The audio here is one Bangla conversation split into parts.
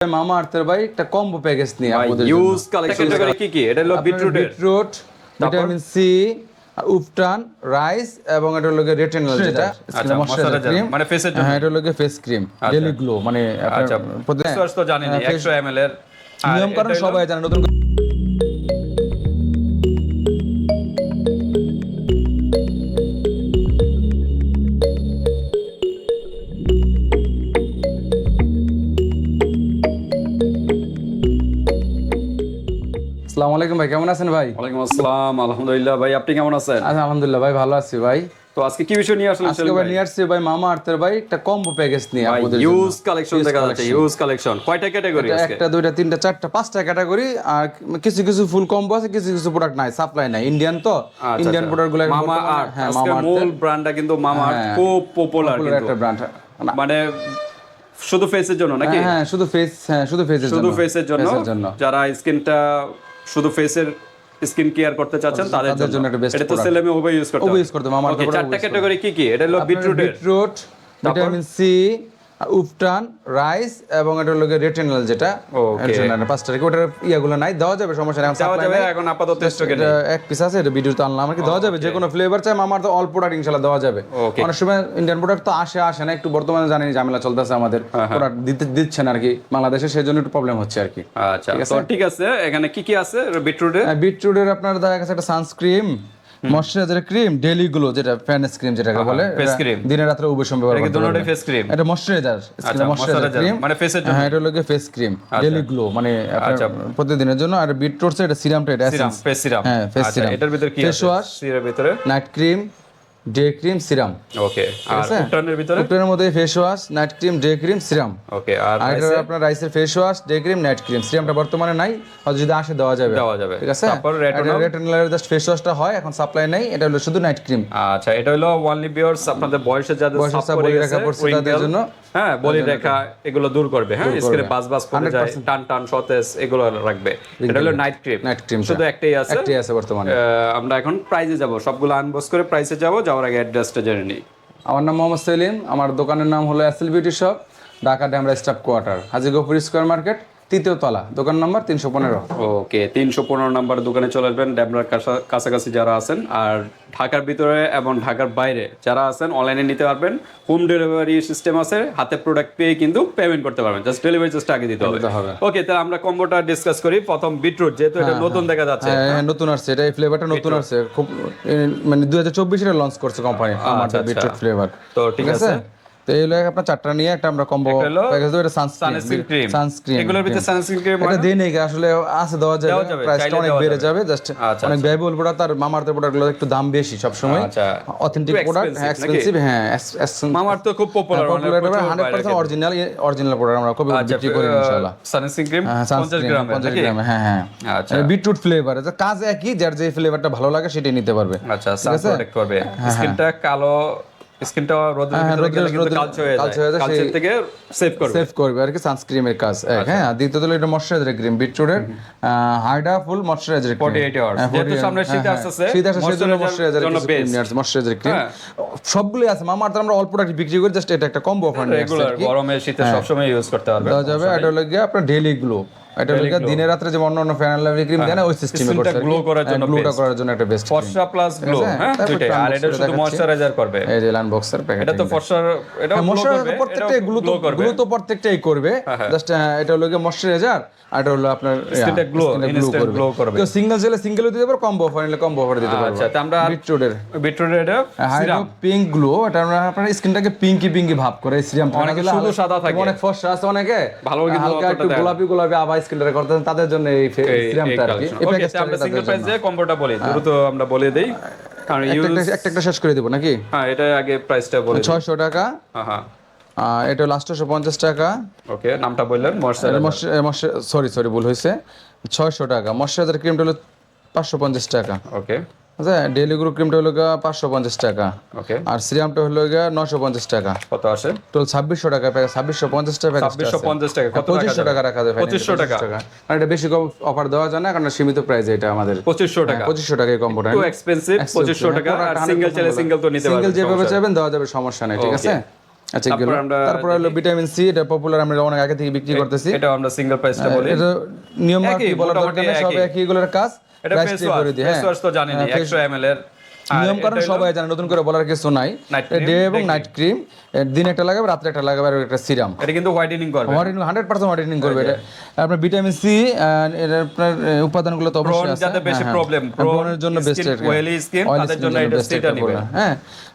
মামা আর্থের ভাই একটা কম্বো প্যাকেজ নিয়ে আপনাদের জন্য। ইউজ কালেকশন কি কি? এটা হলো beetroot beetroot vitamin C উফটান rice এবং এটা হলো রেটিনল যেটা আচ্ছা, moisturizer, ক্রিম মানে ফেসের জন্য? হ্যাঁ এটা হলো ফেস ক্রিম ডেলি গ্লো মানে আপনার আচ্ছা তো জানেন হ্যাঁ, 100 ml এর। নিয়ম কারণ সবাই জানে নতুন আসসালামু আলাইকুম ভাই কেমন আছেন ভাই? ওয়ালাইকুম আসসালাম আলহামদুলিল্লাহ। ভাই আপনি কেমন আছেন? আচ্ছা আলহামদুলিল্লাহ ভাই ভালো আছি ভাই। তো আজকে কি বিষয় নিয়ে আজকে ভাই নিয়ে আসছি ভাই মামা আর্থের ভাই একটা কম্বো প্যাকেজ নিয়ে জন্য। ইউজ কালেকশন দেখা যাচ্ছে ইউজ কালেকশন কয়টা ক্যাটাগরি আজকে? একটা দুইটা তিনটা চারটা পাঁচটা ক্যাটাগরি আর কিছু কিছু ফুল কম্বো আছে কিছু কিছু প্রোডাক্ট নাই সাপ্লাই নাই। ইন্ডিয়ান তো আচ্ছা, ইন্ডিয়ান আচ্ছা। প্রোডাক্টগুলো মামা আর্থ। হ্যাঁ মামা মূল ব্র্যান্ডটা কিন্তু মামা আর্থ হ্যাঁ। খুব পপুলার কিন্তু। একটা ব্র্যান্ড মানে শুধু ফেসের জন্য নাকি? হ্যাঁ শুধু ফেস হ্যাঁ শুধু ফেসের জন্য। শুধু ফেসের জন্য। যারা স্কিনটা শুধু ফেসের স্কিন কেয়ার করতে চাচ্ছেন তাদের জন্য এটা বেস্ট এটা তো সেলে ছেলে মেয়ে উভয় ইউজ করতে হবে। ইউজ করতে আমার Okay, চারটা ক্যাটাগরি কি কি? এটা হলো beetroot beetroot vitamin C উফটান rice এবং এটা হলো রেটিনল যেটা. রেটিনল পাঁচটা রেখে ওটার ইয়াগুলো নাই দেওয়া যাবে সমস্যা নেই। এখন দেওয়া যাবে এখন আপাতত এক পিস আছে এটা ভিডিওতে আনলাম। আর কি দেওয়া যাবে যে কোনো ফ্লেভার চাই আমার তো অল প্রোডাক্ট ইনশাল্লাহ দেওয়া যাবে. অনেক সময় ইন্ডিয়ান প্রোডাক্ট তো আসে আসে না একটু বর্তমানে জানি ঝামেলা চলতেছে আমাদের। হ্যাঁ, প্রোডাক্ট দিতে দিচ্ছেন আর কি বাংলাদেশে সেই জন্য একটু প্রবলেম হচ্ছে আর কি। আচ্ছা তো ঠিক আছে এখানে কি কি আছে? বিটরুটের? বিটরুটের আপনার দেখা গেছে একটা sunscreen moisturiser cream daily glow যেটা ফ্যানেস ক্রিম যেটাকে বলে ফেস ক্রিম দিনে রাতে উভয় সময় ব্যবহার করতে পারবেন। ফেস ক্রিম এটা ময়শ্চারাইজার আচ্ছা, ময়শ্চারাইজার ক্রিম মানে ফেসের জন্য? হ্যাঁ এটা হলো ফেস ক্রিম ডেইলি গ্লো মানে আচ্ছা। প্রতিদিনের জন্য। আর বিটরুটস এটা সিরামটা এটা সিরাম ফেস সিরাম হ্যাঁ ফেস আচ্ছা সিরাম এটার ভিতরে কি ফেস ওয়াশ সিরামের ভিতরে? Night cream day cream serum okay আর? উটানের ভিতরে? উটের মধ্যে face wash night cream day cream serum okay আর আর এটা আপনার রাইসের face wash day cream night cream সিরামটা বর্তমানে নাই হয়তো যদি আসে দেওয়া যাবে। দেওয়া যাবে। ঠিক আছে? তারপর retinol? রেটিনালের জাস্ট ফেস ওয়াশটা হয় এখন সাপ্লাই নাই এটা হলো শুধু নাইট ক্রিম আচ্ছা এটা হলো ওয়ানলি বিয়ার্স আপনাদের বয়সে যাদের বয়সের ছাপ ছাপ, পড়ে গেছে তাদের জন্য। হ্যাঁ বলি রেখা এগুলো দূর করবে হ্যাঁ স্কিনে বাস বাস পড়ে যায় টান টান সতেজ এগুলো রাখবে। এটা হলো নাইট ক্রিম নাইট ক্রিম শুধু একটাই আছে? একটাই আছে বর্তমানে। আমরা এখন প্রাইজে যাব। সবগুলো আনবক্স করে প্রাইসে যাব যাওয়ার আগে অ্যাড্রেসটা জেনে নিই। আমার নাম মোহাম্মদ সেলিম, আমার দোকানের নাম হলো Asel beauty shop, Dhaka Demra staff quarter Hajigpur square market তৃতীয় তলা দোকান নম্বর তিনশো পনেরো। ওকে তিনশো পনেরো নাম্বার দোকানে চলে আসবেন ড্যামরার কাছাকাছি যারা আছেন আর ঢাকার ভিতরে এবং ঢাকার বাইরে যারা আছেন অনলাইনে নিতে পারবেন। হোম ডেলিভারি সিস্টেম আছে হাতে প্রোডাক্ট পেয়ে কিন্তু পেমেন্ট করতে পারবেন। জাস্ট ডেলিভারি চার্জটা আগে দিতে হবে। ওকে তাহলে আমরা কম্বোটা ডিসকাস করি। প্রথম বিটরুট যেহেতু এটা নতুন দেখা যাচ্ছে। হ্যাঁ হ্যাঁ, নতুন আসছে। এটা এই ফ্লেভারটা নতুন আসছে। খুব মানে দুই হাজার চব্বিশে লঞ্চ করছে কোম্পানি। বিটরুট ফ্লেভার তো ঠিক আছে? তো এই হলো আপনার চারটা নিয়ে একটা আমরা কম্বো প্যাকেজ দেবো এটা সানস্ক্রিন সানস্ক্রিন ক্রিম সানস্ক্রিন এগুলোর ভিতরে সানস্ক্রিন ক্রিম এটা দিয়ে নেই আসলে আছে দেওয়া দেওয়া যাবে যাবে, প্রাইসটা অনেক বেড়ে যাবে। জাস্ট অনেক ব্যয়বহুল প্রোডাক্ট আর মামার্থের প্রোডাক্টগুলো একটু দাম বেশি সব সময় অথেন্টিক প্রোডাক্ট expensive এক্সপেন্সিভ হ্যাঁ মামার খুব popular hundred percent original original product আমরা কবে বিক্রি করি ইনশাল্লাহ সানস্ক্রিন ক্রিম হ্যাঁ, পঞ্চাশ sunscreen, গ্রাম 50 গ্রাম, হ্যাঁ হ্যাঁ। আচ্ছা। বিটরুট ফ্লেভার কাজ একই যার যে ফ্লেভারটা ভালো লাগে সেটাই নিতে পারবে। আচ্ছা সান প্রোটেক্ট করবে। স্কিনটা কালো স্কিনটা রোদের হ্যাঁ, কালচে হয়ে যায়। থেকে সেভ করবে। সেভ করবে আর কি সানস্ক্রিমের কাজ হ্যাঁ আর দ্বিতীয়ত হলো এটা ময়শ্চারাইজার ক্রিম বিটরুটের হাইডা ফুল ময়শ্চারাইজার ক্রিম 48 hours। যেহেতু সামনে শীত আসতেছে, শীত আসছে সেই ময়শ্চারাইজার জন্য best। ময়শ্চারাইজার ক্রিম হ্যাঁ। সবগুলো আছে মামা আর আমরা অল প্রোডাক্ট বিক্রি করি জাস্ট এটা একটা কম্বো অফার নিয়ে আসছে রেগুলার গরমে শীতে সব সময় ইউজ করতে পারবে দেওয়া যাবে এটা হলো গিয়ে আপনার ডেইলি গ্লো এটা হলো দিনে রাত্রে যে অন্য অন্য ফ্যান লাভলি ক্রিম ওই সিস্টেমে glow করার জন্য গ্লোটা করার জন্য একটা বেস্ট ফর্সা প্লাস গ্লো হ্যাঁ দুইটাই। আর এটা শুধু ময়শ্চারাইজার করবে। এই যে আনবক্সের প্যাকেট এটা তো ফর্সার এটা গ্লো প্রত্যেকটাই গ্লু তো গ্লো গ্লু তো প্রত্যেকটাই করবে। জাস্ট এটা হলো ময়শ্চারাইজার আর এটা হলো আপনার glow, instant glow করবে। কেউ সিঙ্গেল সিঙ্গেল দিতে পারো কম্বো অফার নিলে কম্বো অফার দিতে পারব। আচ্ছা তো আমরা বিটরুটের বিটরুট এটা পিঙ্ক গ্লো এটা আমরা আপনার স্কিনটাকে পিঙ্কি পিঙ্কি ভাব করে সিরাম অনেকে সাদা থাকে। অনেক ফর্সা আছে অনেকে। ভালো হালকা একটু গোলাপি গোলাপি আবার স্কিনটা করতে তাদের জন্য এই সিরামটা আর কি। আমরা সিঙ্গেল প্রাইস। দিয়ে কম্বোটা বলি দ্রুত আমরা বলে দেই। কারণ একটা একটা- শেষ করে দেব নাকি? হ্যাঁ এটা আগে প্রাইসটা বলে দিই। ছয়শো টাকা। হ্যাঁ হ্যাঁ। এটা লাস্ট পঞ্চাশ টাকা। ওকে নামটা বললেন সরি সরি ভুল হয়েছে। ছয়শো টাকা। ময়শ্চারাইজার ক্রিমটা হলো পাঁচশো পঞ্চাশ টাকা। ওকে আচ্ছা ডেইলি ক্রিমটা হলো গা পাঁচশো পঞ্চাশ টাকা। ওকে আর সিরামটা হলো গা নশো পঞ্চাশ টাকা। কত আসে? টোটাল ছাব্বিশশো টাকা প্যাকেজ ছাব্বিশশো পঞ্চাশ টাকা ছাব্বিশশো পঞ্চাশ টাকা কত টাকা পঁচিশশো টাকা রাখা যাবে পঁচিশশো টাকা। আর এটা বেশি অফার দেওয়া যায় না কারণ সীমিত প্রাইস এটা আমাদের। পঁচিশশো টাকা। পঁচিশশো টাকা এই কম্বোটা এক্সপেন্সিভ পঁচিশশো টাকা। আর সিঙ্গেল চাইলে সিঙ্গেল তো নিতে সিঙ্গেল যেভাবে চাইবেন দেওয়া যাবে সমস্যা নেই ঠিক আছে? আচ্ছা তারপরে হলো ভিটামিন সি এটা পপুলার আমরা অনেক আগে থেকে বিক্রি করতেছি। এটা আমরা সিঙ্গেল প্রাইসটা বলি। এটা নিয়ম আর বলার দরকার নেই সব একই। একই এগুলোর কাজ। এটা ফেস tag করে দিই ওয়াশ হ্যাঁ। ফেস ওয়াশ তো জানেনই হ্যাঁ, 100 ml এর। নিয়ম কারণ সবাই জানে নতুন করে বলার কিছু নাই। ডে এবং নাইট ক্রিম দিন একটা লাগাবে রাত্রে একটা লাগাবে আর একটা সিরাম এটা কিন্তু হোয়াইটেনিং করবে। হোয়াইটেনিং হান্ড্রেড পার্সেন্ট হোয়াইটেনিং করবে এটা। আপনার ভিটামিন সি এর আপনার উপাদানগুলো তো অবশ্যই আছে। যাদের বেশি হ্যাঁ, প্রবলেম হ্যাঁ। জন্য বেস্ট ওয়েলি স্কিন তাদের জন্য এটা সেটা নেবে। হ্যাঁ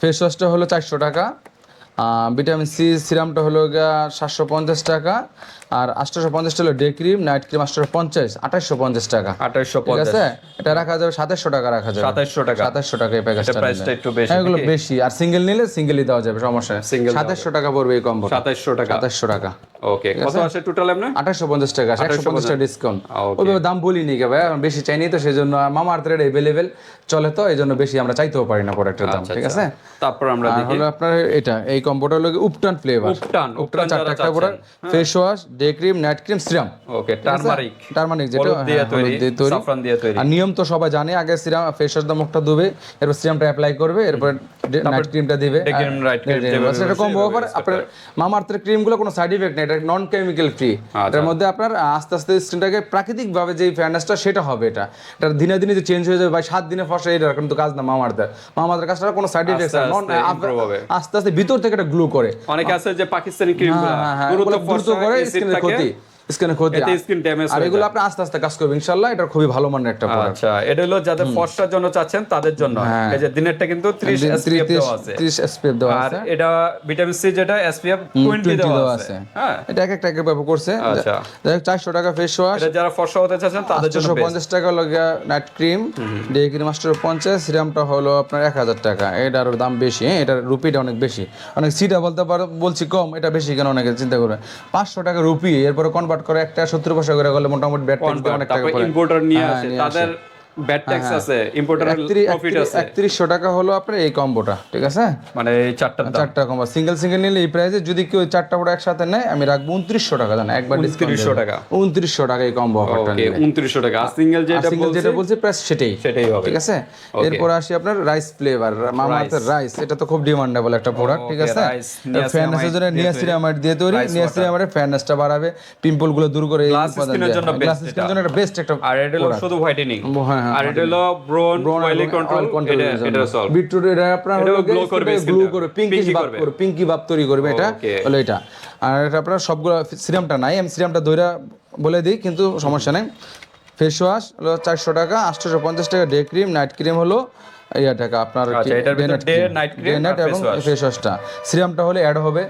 ফেস ওয়াশটা হলো চারশো টাকা। ভিটামিন সি সিরামটা হলো সাতশো পঞ্চাশ টাকা। আর আটশোশো পঞ্চাশ হলো ডে ক্রিম নাইট ক্রিম আটশোশো পঞ্চাশ আঠাশশো পঞ্চাশ টাকা। 2850 ঠিক আছে? এটা রাখা যাবে সাতাশশো টাকা রাখা যাবে। 2700 টাকা। সাতাশশো টাকা এই প্যাকেজটা প্রাইসটা একটু বেশি। হ্যাঁ এগুলো বেশি। আর সিঙ্গেল নিলে সিঙ্গেলই দেওয়া যাবে সমস্যা Single সাতাশশো টাকা পড়বে এই কম্বো 2700 টাকা। সাতাশশো টাকা। ওকে কত আসে টোটাল আপনার আঠাশশো পঞ্চাশ টাকা একশো পঞ্চাশ টাকা ডিসকাউন্ট. ওইভাবে দাম বলিনি কে ভাই বেশি চাইনি তো সেই জন্য মামা আর্থের এভেলেবেল চলে তো এই জন্য বেশি আমরা চাইতেও পারি না প্রোডাক্টের দাম ঠিক আছে? তারপর আমরা দেখি। হলো আপনার এটা এই কম্বোটা হলো উপটান ফ্লেভার উপটান, উপটান চারটা একটা product face wash day cream night cream serum okay turmeric যেটা দিয়ে হ্যাঁ, তৈরি, দিয়ে তৈরি। saffron দিয়ে তৈরি। আর নিয়ম তো সবাই জানে আগে সিরাম ফেস ওয়াশ দিয়ে মুখটা ধুবে এরপর সিরামটা অ্যাপ্লাই করবে এরপর নাইট ক্রিমটা দিবে। সেটা বলছে, কম্বো আপনার কোনো সাইড ইফেক্ট নেই এটা নন কেমিক্যাল ফ্রি আচ্ছা। এটার মধ্যে আপনার আস্তে আস্তে স্কিনটাকে প্রাকৃতিক ভাবে যে ফেয়ারনেসটা সেটা হবে এটা। এটা দিনে দিনে যে চেঞ্জ হয়ে যাবে সাত দিনে ফসা এটা কিন্তু কাজ না মামা আর্থের মামা কাজটা কোনো সাইড ইফেক্ট আস্তে নন আস্তে আস্তে ভিতর থেকে এটা গ্লো করে। অনেকে আছে যে পাকিস্তানি ক্রিম হ্যাঁ, হ্যাঁ, দ্রুত করে acid স্কিনের এতে skin damage আর এগুলো আপনি আস্তে আস্তে কাজ করবে ইনশাআল্লাহ। এটা খুবই ভালো মানের একটা প্রোডাক্ট আচ্ছা এটা হলো যাদের ফর্সার জন্য চাচ্ছেন তাদের জন্য। হ্যাঁ। এই যে দিনেরটা কিন্তু 30 SPF দেওয়া আছে। 30 এসপিএফ দেওয়া আর এটা ভিটামিন সি যেটা SPF 20 20 দেওয়া আছে। আছে। হ্যাঁ। এটা এক একটা এক ভাবে করছে। আচ্ছা। যাই হোক চারশো টাকা ফেস ওয়াশ এটা যারা ফর্সা হতে চাচ্ছেন তাদের জন্য টাকা হলো নাইট ক্রিম ডে ক্রিম আটশো পঞ্চাশ সিরামটা হলো আপনার এক হাজার টাকা। এটার দাম বেশি হ্যাঁ এটার রুপিটা অনেক বেশি। অনেক সিটা বলতে পারো বলছি কম এটা বেশি কেন অনেকে চিন্তা করবে? পাঁচশো টাকা রুপি এরপরে কনভার্ট করে একটা সত্তর পয়সা করে গেলে মোটামুটি ব্যাট অনেক টাকা ইম্পোর্টার নিয়ে হ্যাঁ, আসে তাদের ব্যাড ট্যাক্স আছে ইম্পোর্টারের প্রফিট আছে। একত্রিশশো টাকা হলো আপনার এই কম্বোটা ঠিক আছে? মানে এই চারটার চারটা কম্বো সিঙ্গেল সিঙ্গেল নিলে এই প্রাইসে যদি কেউ চারটা বড় একসাথে নেয় আমি রাখব উনত্রিশশো টাকা জানো একবার 2900 টাকা। উনত্রিশশো টাকা এই কম্বো অফারটা ওকে 2900 টাকা। আর সিঙ্গেল যেটা সিঙ্গেল যেটা বলছি প্রাইস সেটাই। সেটাই হবে। ঠিক আছে? এরপর আসি আপনার রাইস ফ্লেভার মামা আর্থের রাইস এটা তো খুব ডিমান্ডেবল একটা প্রোডাক্ট ঠিক আছে? rice, ফ্যাননেসের জন্য niacinamide দিয়ে তৈরি। নিয়াসিনামাইডের ফ্যাননেসটা বাড়াবে পিম্পলগুলো দূর করে জন্য গ্লাস best স্কিনের জন্য বেস্ট একটা আর এটা শুধু হোয়াইটেনিং হ্যাঁ, হ্যাঁ, আর এটা হলো ব্রোন অয়েলি কন্ট্রোল এটা সলভ বিটরুট এটা আপনার হলো glow করবে গ্লো skin টা। করে পিঙ্কিশ Pinky ভাব করবে। পিঙ্কি ভাব তৈরি করবে এটা। হলো এটা। আর এটা আপনার সবগুলো সিরামটা নাই আমি সিরামটা দইরা বলে দিই কিন্তু সমস্যা নেই। ফেস ওয়াশ হলো চারশো টাকা আটশোশো পঞ্চাশ টাকা ডে ক্রিম নাইট ক্রিম হলো ইয়া টাকা আপনার ভিতর day, night এবং ফেস ওয়াশটা সিরামটা হলে অ্যাড হবে।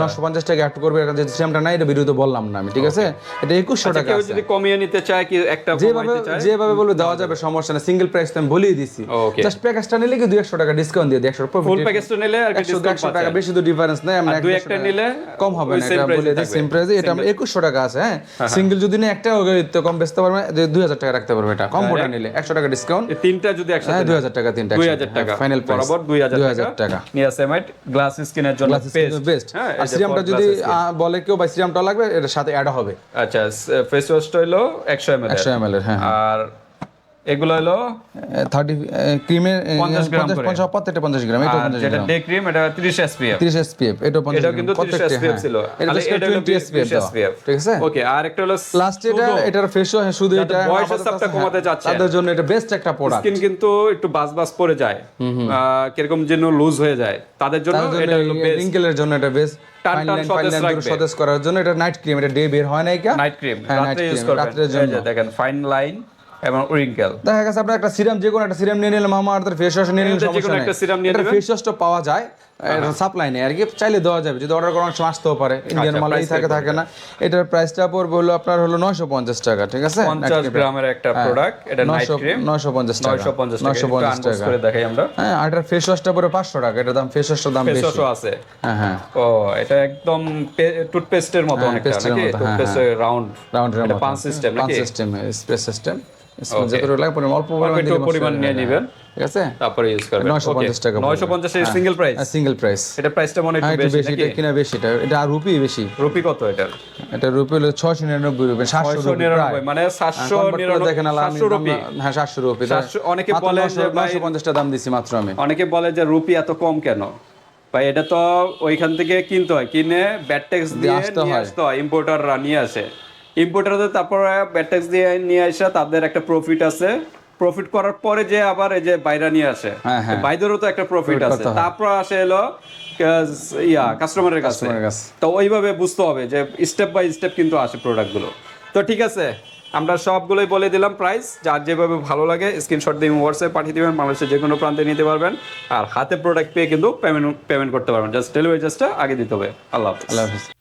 নশো পঞ্চাশ টাকা অ্যাড করবে যে সিরামটা নাই এটা বিরুদ্ধে বললাম না আমি ঠিক আছে? এটা একুশশো টাকা আছে। যদি কমিয়ে নিতে চায় কি একটা যেভাবে যেভাবে বলবে দেওয়া যাবে সমস্যা নেই। সিঙ্গেল প্রাইস তো আমি বলেই দিছি। জাস্ট প্যাকেজটা নিলে কি দুই একশো টাকা ডিসকাউন্ট দিয়ে দিই একশো ফুল প্যাকেজটা নিলে আর কি একশো ডিসকাউন্ট একশো টাকা বেশি তো ডিফারেন্স নেই আমরা দুই একটা নিলে কম হবে না এটা বলে দিই সেম প্রাইসে এটা আমরা একুশশো টাকা আছে হ্যাঁ? সিঙ্গেল যদি না একটা তো কম বেচতে পারবে যে দুই হাজার টাকা রাখতে পারবে এটা কম্বোটা নিলে একশো টাকা ডিসকাউন্ট তিনটা যদি হ্যাঁ একসাথে দুই হাজার টাকা তিনটা দুই হাজার টাকা ফাইনাল প্রাইস বরাবর দুই হাজার হাজার টাকা। নিয়াসেমাইট গ্লাস স্কিনের জন্য বেস্ট হ্যাঁ? আর এই সিরামটা যদি বলে কেউ ভাই সিরামটা লাগবে এটার সাথে অ্যাড হবে। আচ্ছা ফেস ওয়াশটা হলো একশো এম একশো এম এল এর হ্যাঁ। আর এগুলো হলো থার্টি ক্রিমের 50 গ্রাম এটা আর পঞ্চাশ যেটা ডে ক্রিম এটা 30 কিন্তু 30 প্রত্যেকটা হ্যাঁ ছিল। এটা তাহলে জাস্ট এটা হলো টোয়েন্টি এসপিএফ 20 SPF ঠিক আছে? ওকে আর একটা হলো লাস্ট এটা এটার ফেসও শুধু এটা বয়সের চাপটা কমাতে হ্যাঁ, চাচ্ছে। তাদের জন্য এটা বেস্ট একটা প্রোডাক্ট স্কিন কিন্তু একটু বাস বাস পড়ে যায়। কীরকম যেন লুজ হয়ে যায়। তাদের জন্য এটা হলো বেস্ট রিঙ্কেলের জন্য এটা বেস্ট সতেজ করার জন্য এটা নাইট ক্রিম এটা ডে বের হয় কা? নাইট ক্রিম হ্যাঁ, রাতে ইউজ করবেন। দেখেন ফাইন লাইন এবং উইঙ্কেল। দেখা গেছে আপনার একটা সিরাম যে কোনো একটা সিরাম নিয়ে নিলে মামা আর্থের ফেস ওয়াশ নিয়ে নিলে যে সমস্যা কোনো নেই। একটা সিরাম নিয়ে ফেস ওয়াশটা পাওয়া যায়। সাপ্লাই নেই। আর কি চাইলে দেওয়া যাবে যদি অর্ডার করার সময় আসতেও পারে। ইন্ডিয়ান আচ্ছা, মালাই থাকে থাকে না। এটার প্রাইসটা পড়বে হলো আপনার হলো নয়শো পঞ্চাশ টাকা ঠিক আছে? পঞ্চাশ গ্রামের একটা প্রোডাক্ট এটা নাইট নয়শো পঞ্চাশ টাকা। নয়শো পঞ্চাশ টাকা। নয়শো পঞ্চাশ টাকা। করে দেখাই আমরা। হ্যাঁ আর এটার ফেস ওয়াশটা পড়ে পাঁচশো টাকা। এটার দাম ফেস ওয়াশটার দাম বেশি। আছে। হ্যাঁ হ্যাঁ। ও এটা একদম টুথপেস্টের মতো অনেকটা paste এর নাকি হ্যাঁ, টুথপেস্টের রাউন্ড রাউন্ডের এটা পাঁচ সিস্টেম পাঁচ সিস্টেম স্প্রে সিস্টেম যতটুকু লাগে পরিমাণ অল্প পরিমাণ নিয়ে হ্যাঁ, নেবেন। ঠিক আছে? তারপরে ইউজ করবেন। 950 টাকা 950 এর সিঙ্গেল প্রাইস সিঙ্গেল প্রাইস এটা প্রাইসটা মনে হ্যাঁ একটু বেশি নাকি? এটা কিনা বেশি এটা এটা রুপি বেশি। রুপি কত এটার এটা রুপি হলো ছয়শো নিরানব্বই রুপি সাতশো 999 মানে 799 দেখেন আলা 700 রুপি হ্যাঁ সাতশো রুপি 700 অনেকে বলে যে ভাই- নয়শো পঞ্চাশটা দাম দিছি মাত্র আমি। অনেকে বলে যে রুপি এত কম কেন? ভাই এটা তো ওইখান থেকে কিনতে হয়। কিনে ব্যাট ট্যাক্স দিয়ে নিয়ে হয়। আসতে হয় ইম্পোর্টাররা নিয়ে আসে। ইম্পোর্টারদের তারপরে ব্যাট ট্যাক্স দিয়ে নিয়ে আসে তাদের একটা প্রফিট আছে। প্রফিট করার পরে যে আবার এই যে বাইরা নিয়ে আসে হ্যাঁ, হ্যাঁ। বাইদেরও তো একটা প্রফিট আছে। তারপর আসে এলো ইয়া কাস্টমারের কাছে। তো ওইভাবে বুঝতে হবে যে স্টেপ বাই স্টেপ কিন্তু আসে প্রোডাক্টগুলো তো ঠিক আছে আমরা সবগুলোই বলে দিলাম প্রাইস যার যেভাবে ভালো লাগে স্ক্রিনশট দিয়ে হোয়াটসঅ্যাপ পাঠিয়ে দিবেন। বাংলাদেশের যে কোনো প্রান্তে নিতে পারবেন। আর হাতে প্রোডাক্ট পেয়ে কিন্তু পেমেন্ট পেমেন্ট করতে পারবেন। জাস্ট ডেলিভারি চার্জটা আগে দিতে হবে। আল্লাহ হাফিজ। আল্লাহ হাফিজ।